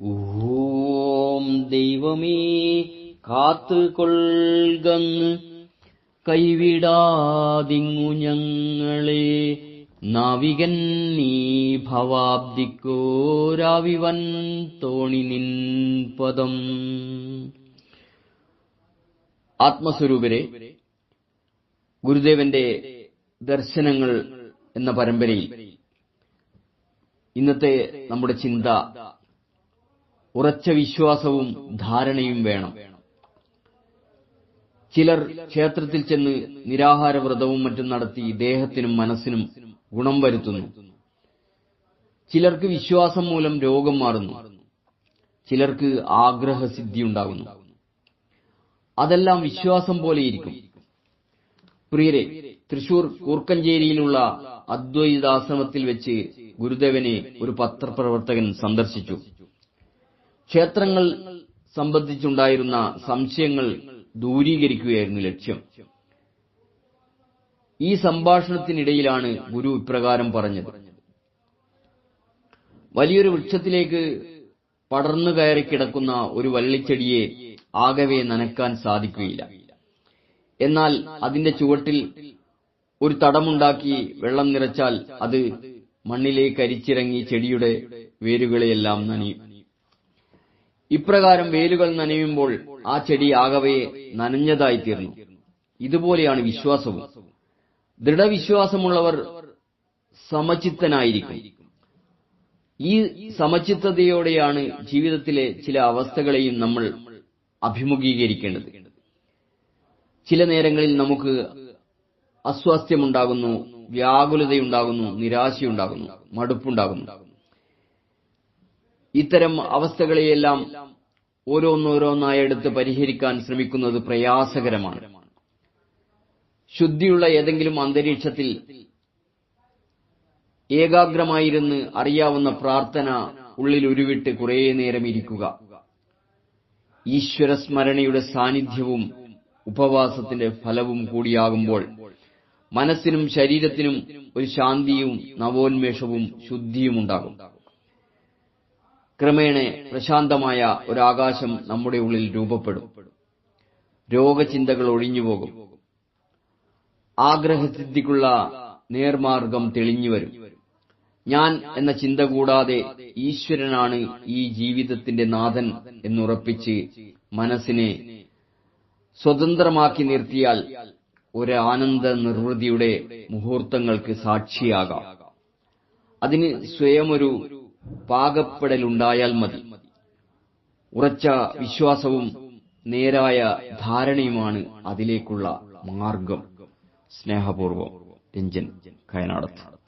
ഓം ദൈവമേ കാത്തു കാത്തുകൊള്ളുകന്ന് കൈവിടാതിങ്ങു ഞങ്ങളെ. നാവികൻ നീ ഭവാബ്ദിക്കോരാവിവൻ തോണി നിൻ പദം. ആത്മസ്വരൂപരെ ഗുരുദേവന്റെ ദർശനങ്ങൾ എന്ന പരമ്പരയിൽ ഇന്നത്തെ നമ്മുടെ ചിന്ത ഉറച്ച വിശ്വാസവും ധാരണയും വേണം. ചിലർ ക്ഷേത്രത്തിൽ ചെന്ന് നിരാഹാര വ്രതവും മറ്റും നടത്തി ദേഹത്തിനും മനസ്സിനും ഗുണം വരുത്തുന്നു. ചിലർക്ക് വിശ്വാസം മൂലം രോഗം മാറുന്നു. ചിലർക്ക് ആഗ്രഹസിദ്ധി ഉണ്ടാകുന്നു അതെല്ലാം വിശ്വാസം പോലെയിരിക്കും പ്രിയരെ തൃശൂർ കൂർക്കഞ്ചേരിയിലുള്ള അദ്വൈതാശ്രമത്തിൽ വെച്ച് ഗുരുദേവനെ ഒരു പത്രപ്രവർത്തകൻ സന്ദർശിച്ചു. ക്ഷേത്രങ്ങൾ സംബന്ധിച്ചുണ്ടായിരുന്ന സംശയങ്ങൾ ദൂരീകരിക്കുകയായിരുന്നു ലക്ഷ്യം. ഈ സംഭാഷണത്തിനിടയിലാണ് ഗുരു ഇപ്രകാരം പറഞ്ഞത്. വലിയൊരു വൃക്ഷത്തിലേക്ക് പടർന്നു കയറി കിടക്കുന്ന ഒരു വള്ളിച്ചെടിയെ ആകവെ നനക്കാൻ സാധിക്കുകയില്ല. എന്നാൽ അതിന്റെ ചുവട്ടിൽ ഒരു തടമുണ്ടാക്കി വെള്ളം നിറച്ചാൽ അത് മണ്ണിലേക്ക് അരിച്ചിറങ്ങി ചെടിയുടെ വേരുകളെയെല്ലാം നനയും. ഇപ്രകാരം വേലുകൾ നനയുമ്പോൾ ആ ചെടി ആകവെ നനഞ്ഞതായിത്തീർന്നു. ഇതുപോലെയാണ് വിശ്വാസവും. ദൃഢവിശ്വാസമുള്ളവർ സമചിത്തനായിരിക്കും. ഈ സമചിത്തതയോടെയാണ് ജീവിതത്തിലെ ചില അവസ്ഥകളെയും നമ്മൾ അഭിമുഖീകരിക്കേണ്ടത്. ചില നേരങ്ങളിൽ നമുക്ക് അസ്വാസ്ഥ്യമുണ്ടാകുന്നു വ്യാകുലതയുണ്ടാകുന്നു നിരാശയുണ്ടാകുന്നു മടുപ്പുണ്ടാകുന്നു. ഇത്തരം അവസ്ഥകളെയെല്ലാം ഓരോന്നോരോന്നായി എടുത്ത് പരിഹരിക്കാൻ ശ്രമിക്കുന്നത് പ്രയാസകരമാണ്. ശുദ്ധിയുള്ള ഏതെങ്കിലും അന്തരീക്ഷത്തിൽ ഏകാഗ്രമായിരുന്ന് അറിയാവുന്ന പ്രാർത്ഥന ഉള്ളിൽ ഉരുവിട്ട് കുറേ നേരം ഇരിക്കുക. ഈശ്വരസ്മരണയുടെ സാന്നിധ്യവും ഉപവാസത്തിന്റെ ഫലവും കൂടിയാകുമ്പോൾ മനസ്സിനും ശരീരത്തിനും ഒരു ശാന്തിയും നവോന്മേഷവും ശുദ്ധിയും ഉണ്ടാകും. ക്രമേണ പ്രശാന്തമായ ഒരാകാശം നമ്മുടെ ഉള്ളിൽ രൂപപ്പെടും. രോഗചിന്തകൾ ഒഴിഞ്ഞുപോകും. ആഗ്രഹസിദ്ധിക്കുള്ള നേർമാർഗം തെളിഞ്ഞുവരും. ഞാൻ എന്ന ചിന്ത കൂടാതെ ഈശ്വരനാണ് ഈ ജീവിതത്തിന്റെ നാഥൻ എന്നുറപ്പിച്ച് മനസ്സിനെ സ്വതന്ത്രമാക്കി നിർത്തിയാൽ ഒരു ആനന്ദ നിർവൃതിയുടെ മുഹൂർത്തങ്ങൾക്ക് സാക്ഷിയാകാം. അതിന് സ്വയമൊരു പാകപ്പെടലുണ്ടായാൽ മതി. ഉറച്ച വിശ്വാസവും നേരായ ധാരണയുമാണ് അതിലേക്കുള്ള മാർഗം. സ്നേഹപൂർവം രഞ്ജൻ കയനാടത്ത്.